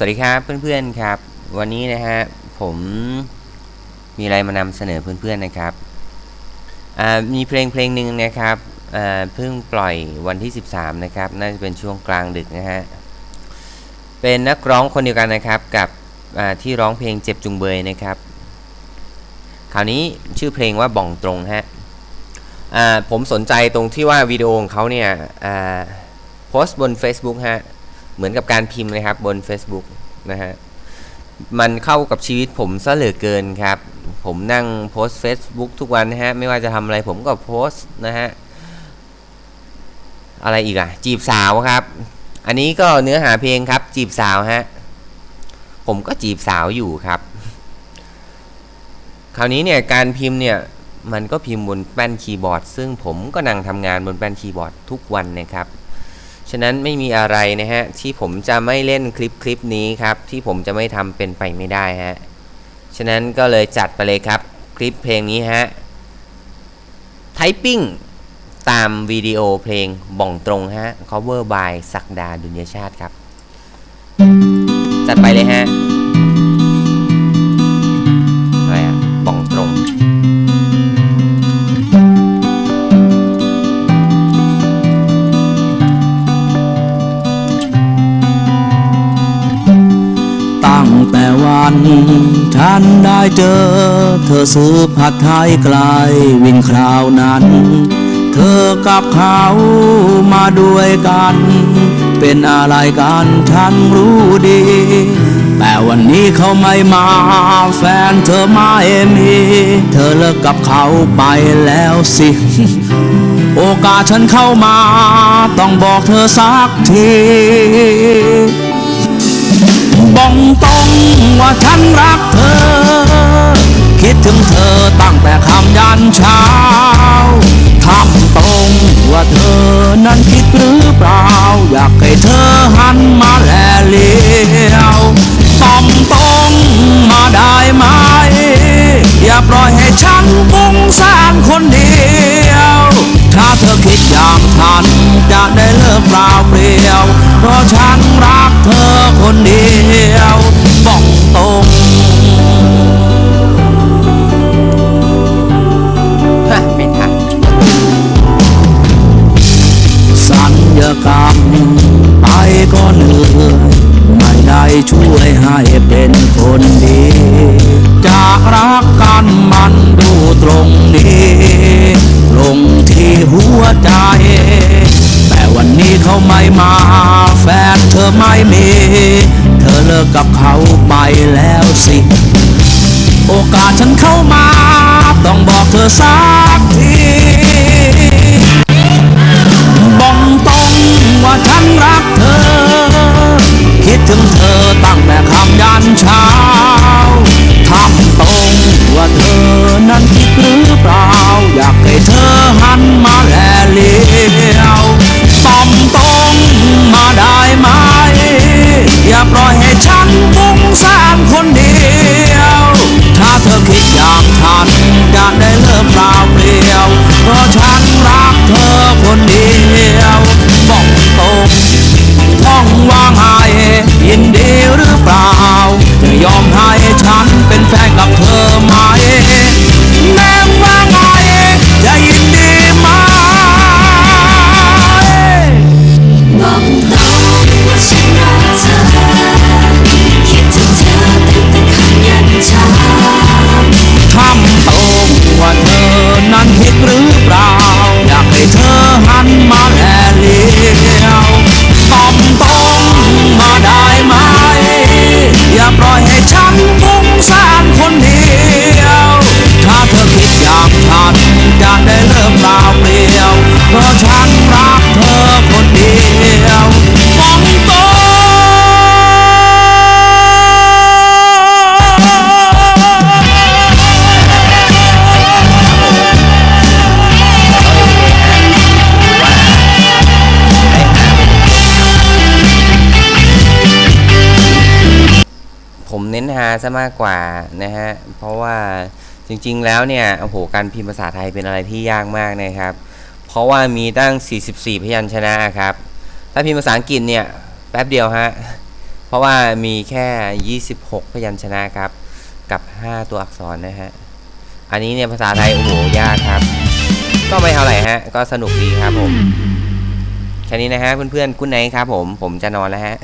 สวัสดีครับเพื่อนๆครับ วันนี้นะฮะผมมีอะไรมานำเสนอเพื่อนๆนะครับมีเพลงเพลงหนึ่งนะครับเพิ่งปล่อยวันที่ 13 นะครับ น่าจะเป็นช่วงกลางดึกนะฮะเป็นนักร้องคนเดียวกันนะครับกับที่ร้องเพลงเจ็บจุงเบยนะครับ คราวนี้ชื่อเพลงว่าบ่องตรงฮะผมสนใจตรงที่ว่าวิดีโอของเขาเนี่ยโพสต์บน Facebook ฮะ เหมือนกับการพิมพ์เลยครับบน Facebook นะฮะมันเข้ากับชีวิตผมซะเหลือเกินครับ ผมนั่งโพสต์ Facebook ทุกวันนะฮะ ไม่ว่าจะทำอะไรผมก็โพสต์นะฮะ อะไรอีกอะจีบสาวครับ อันนี้ก็เนื้อหาเพลงครับ จีบสาวฮะ ผมก็จีบสาวอยู่ครับ คราวนี้เนี่ยการพิมพ์เนี่ยมันก็พิมพ์บนแป้นคีย์บอร์ด ซึ่งผมก็นั่งทำงานบนแป้นคีย์บอร์ดทุกวันนะครับ ฉะนั้นไม่มีอะไรนะฮะที่ผมจะไม่เล่นคลิปคลิปนี้ครับ ที่ผมจะไม่ทำเป็นไปไม่ได้ฮะฉะนั้นก็เลยจัดไปเลยครับคลิปเพลงนี้ฮะไทปิ้งตามวิดีโอเพลงบ่องตรงฮะ cover by ศักดาดุลยชาติครับ จัดไปเลยฮะ วันฉันได้เจอ เธอซื้อผัดไทยไกลวิ่งคราวนั้น เธอกับเขามาด้วยกัน เป็นอะไรกันฉันรู้ดี แต่วันนี้เขาไม่มาแฟนเธอไม่มี เธอเลิกกับเขาไปแล้วสิ โอกาสฉันเข้ามา ต้องบอกเธอสักที ว่าฉันรักเธอ คิดถึงเธอตั้งแต่คำยันเช้าทำตรงว่าเธอนั้นคิดหรือเปล่า อยากให้เธอหันมาแลเลี้ยวตอมตรงมาได้ไหม อย่าปล่อยให้ฉันฟุ้งซ่านคนเดียว ถ้าเธอคิดอย่างฉันจะได้เลิกเปล่าเปลี่ยวเพราะฉัน ม่มา แฟนเธอไม่มี เธอเลิกกับเขาไปแล้วสิ โอกาสฉันเข้ามา ต้องบอกเธอซะ ผมเน้นฮาซะมากกว่านะฮะ เพราะว่าจริงๆแล้วเนี่ย โอ้โห การพิมพ์ภาษาไทยเป็นอะไรที่ยากมากนะครับ เพราะว่ามีตั้ง 44 พยัญชนะครับ ถ้าพิมพ์ภาษาอังกฤษเนี่ย แป๊บเดียวฮะ เพราะว่ามีแค่ 26 พยัญชนะครับ กับ 5 ตัวอักษรนะฮะ อันนี้เนี่ยภาษาไทย โอ้โห ยากครับ ก็ไม่เท่าไหร่ฮะ ก็สนุกดีครับผม แค่นี้นะฮะเพื่อนๆคุณไหนครับผม ผมจะนอนแล้วฮะ